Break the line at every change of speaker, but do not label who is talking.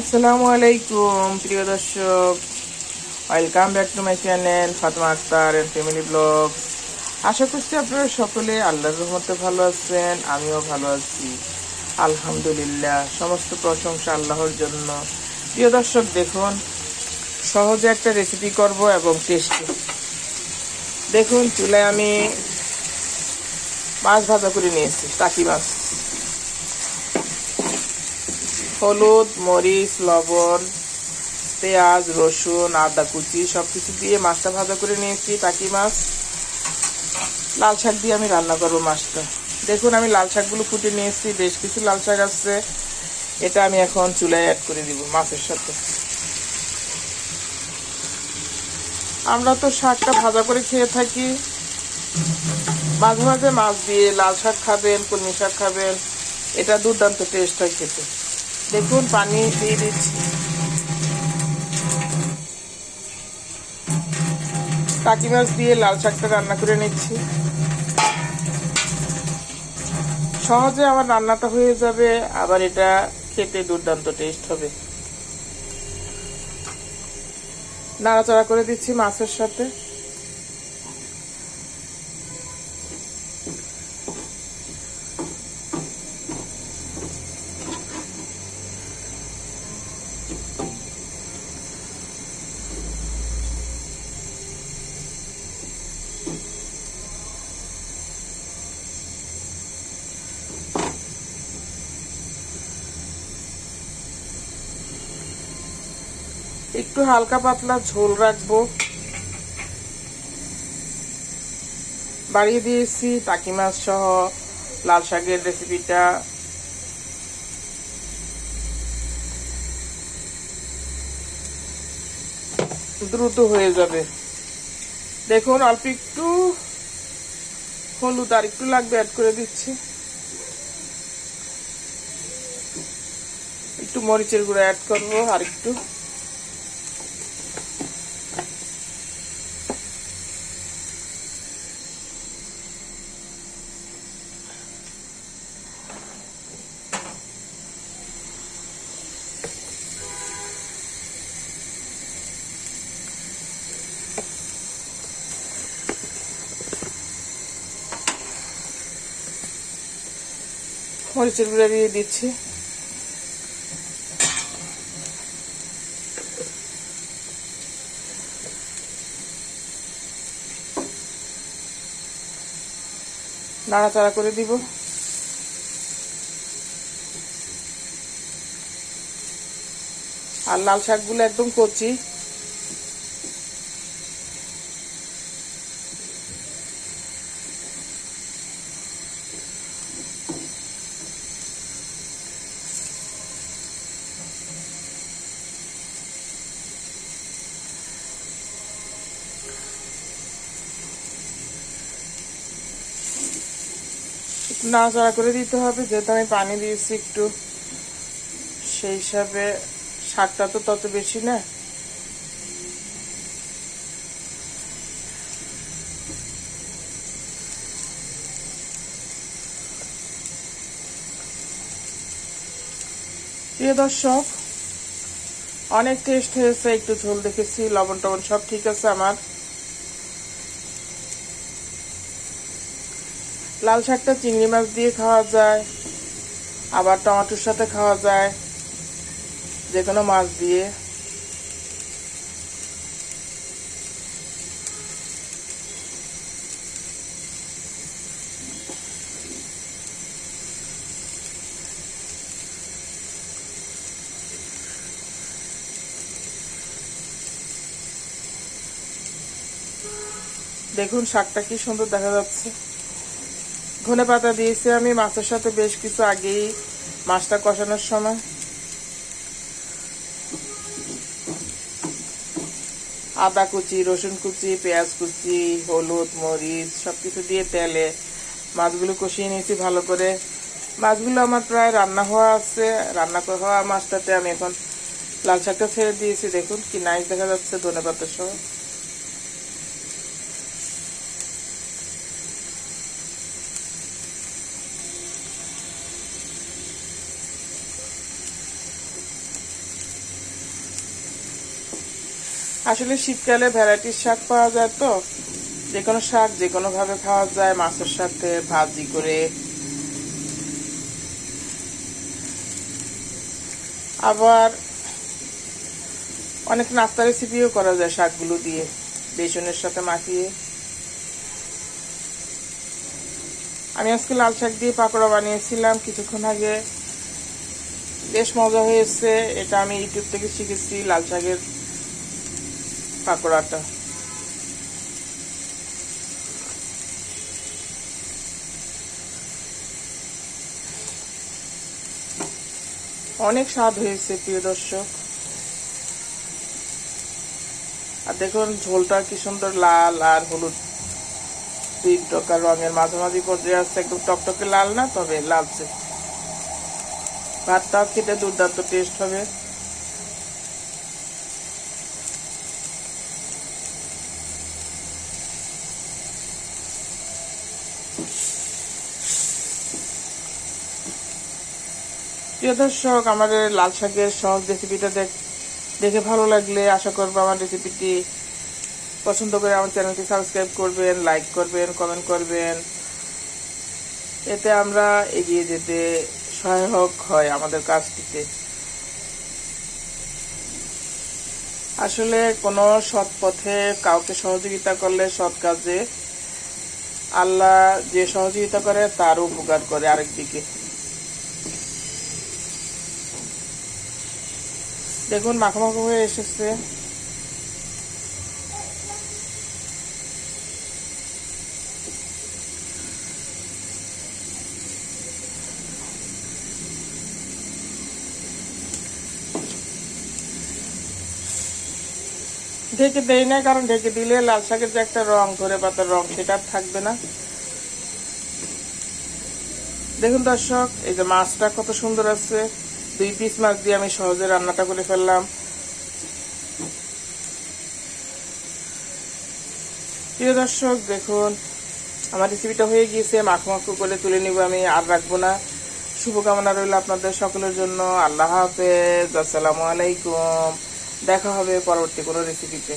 আসসালামু আলাইকুম, প্রিয় দর্শক। Welcome back to my channel Fatema Akter and family blog আশা করছি আপনারা সকলে আল্লাহর রহমতে ভালো আছেন, আমিও ভালো আছি। আলহামদুলিল্লাহ, সমস্ত প্রশংসা আল্লাহর জন্য। প্রিয় দর্শক, দেখুন, সহজে একটা রেসিপি করব এবং টেস্টি দেখুন, চুলায় আমি মাছ ভাজা করে নিয়েছি, টাকি মাছ। হলুদ, মরিচ, লবণ, পেঁয়াজ, রসুন, আদা কুচি সব কিছু দিয়ে মাছটা ভাজা করে নিয়েছি, টাকি মাছ। লাল শাক দিয়ে আমি রান্না করব মাছটা। দেখুন, আমি লাল শাকগুলো ফুটে নিয়েছি, বেশ কিছু লাল শাক আছে এটা আমি এখন চুলায় অ্যাড করে দিব মাছের সাথে। আমরা তো শাকটা ভাজা করে খেয়ে থাকি। মাঝে মাঝে মাছ দিয়ে লাল শাক খাবেন, কলমি শাক খাবেন। এটা দুর্দান্ত টেস্ট হয় খেতে। দেখুন, পানি দিয়ে দিচ্ছি। কাকি মাছ দিয়ে লাল শাকটা রান্না করে নিচ্ছি। সহজে আমার রান্নাটা হয়ে যাবে, আবার এটা খেতে দুর্দান্ত টেস্ট হবে। নাড়াচাড়া করে দিচ্ছি মাছের সাথে। একটু হালকা পাতলা ঝোল রাখব। বাড়িয়ে দিয়েছি টাকি মাছ সহ লাল শাকের রেসিপিটা দ্রুত হয়ে যাবে। দেখুন, অল্প একটু হলুদ আর একটু লাগবে অ্যাড করে দিচ্ছি। একটু মরিচের গুঁড়ো অ্যাড করব আর একটু। মরিচের গুঁড়া দিয়ে দিচ্ছি। নাড়াচাড়া করে দিব। আর লাল শাকগুলো একদম কচি। নাড়াচাড়া করে দিতে হবে, যেহেতু আমি পানি দিয়েছি একটু। সেই হিসাবে শাকটা তো তত বেশি না। প্রিয় দর্শক, অনেক টেস্ট হয়েছে, একটু ঝোল দেখেছি লবণ টবণ সব ঠিক আছে আমার। লাল শাকটা চিংড়ি মাছ দিয়ে খাওয়া যায়, আবার টমেটোর সাথে খাওয়া যায় যে কোনো মাছ দিয়ে। দেখুন শাকটা কি সুন্দর দেখা যাচ্ছে। ধনে পাতা দিয়েছি আমি, মাছের সাথে বেশ কিছু আগেই মাছটা কষানোর সময়। আদা কুচি, রসুন কুচি, পেঁয়াজ কুচি, হলুদ, মরিচ সব কিছু দিয়ে তেলে মাছগুলো কষিয়ে নিয়েছি ভালো করে। মাছগুলো আমার প্রায় রান্না হওয়া আছে, রান্না হওয়া মাছটাতে আমি এখন লাল শাকটা ছেড়ে দিয়েছি। দেখুন কি নাইস দেখা যাচ্ছে ধনে পাতা সহ। আসলে শীতকালে ভ্যারাইটির শাক পাওয়া যায় তো। যে কোনো শাক যে কোনো ভাবে খাওয়া যায়, মাছের সাথে ভাজি করে। আবার অনেক নাস্তা রেসিপিও করা যায় শাকগুলো দিয়ে, বেসনের সাথে মাখিয়ে। আমি আজকে লাল শাক দিয়ে পাকোড়া বানিয়েছিলাম কিছুক্ষণ আগে। বেশ মজা হয়েছে, এটা আমি ইউটিউব থেকে শিখেছি, লাল শাকের পাকোড়াটা। অনেক স্বাদ হয়েছে, প্রিয় দর্শক। আর দেখুন, ঝোলটা কি সুন্দর লাল আর হলুদ। দুই প্রকার রঙের মাঝামাঝি পর্যায়ে আসছে একদম টকটকে লাল না, তবে লালচে। ভাতটাও খেতে দুর্দান্ত টেস্ট হবে। প্রিয় দর্শক, আমাদের লাল শাকের সহজ রেসিপিটা দেখ ভালো লাগলে আশা করব আমার রেসিপিটি পছন্দ করে আমার চ্যানেলটি সাবস্ক্রাইব করবেন লাইক করবেন কমেন্ট করবেন। এতে আমরা এগিয়ে যেতে সহায়ক হয় আমাদের কাজটিতে। আসলে কোনো সৎ পথে কাউকে সহযোগিতা করলে সৎ কাজে আল্লাহ যে সহযোগিতা করে তার উপকার করে আরেক দিকে দেখুন, মাখো মাখো হয়ে এসেছে। ঢেকে দেই না কারণ ঢেকে দিলে লাল শাকের যে একটা রং ধরে পাতার রং, সেটা থাকবে না। দেখুন দর্শক, এই যে মাছটা কত সুন্দর আছে। দুই পিস মাছ দিয়ে আমি সহজে রান্নাটা করে ফেললাম। প্রিয় দর্শক, দেখুন, আমার রেসিপিটা হয়ে গিয়েছে। মাখো মাখো করে তুলে নিব আমি, আর রাখব না। শুভকামনা রইল আপনাদের সকলের জন্য। আল্লাহ হাফেজ। আসসালামু আলাইকুম। দেখা হবে পরবর্তী কোনো রেসিপিতে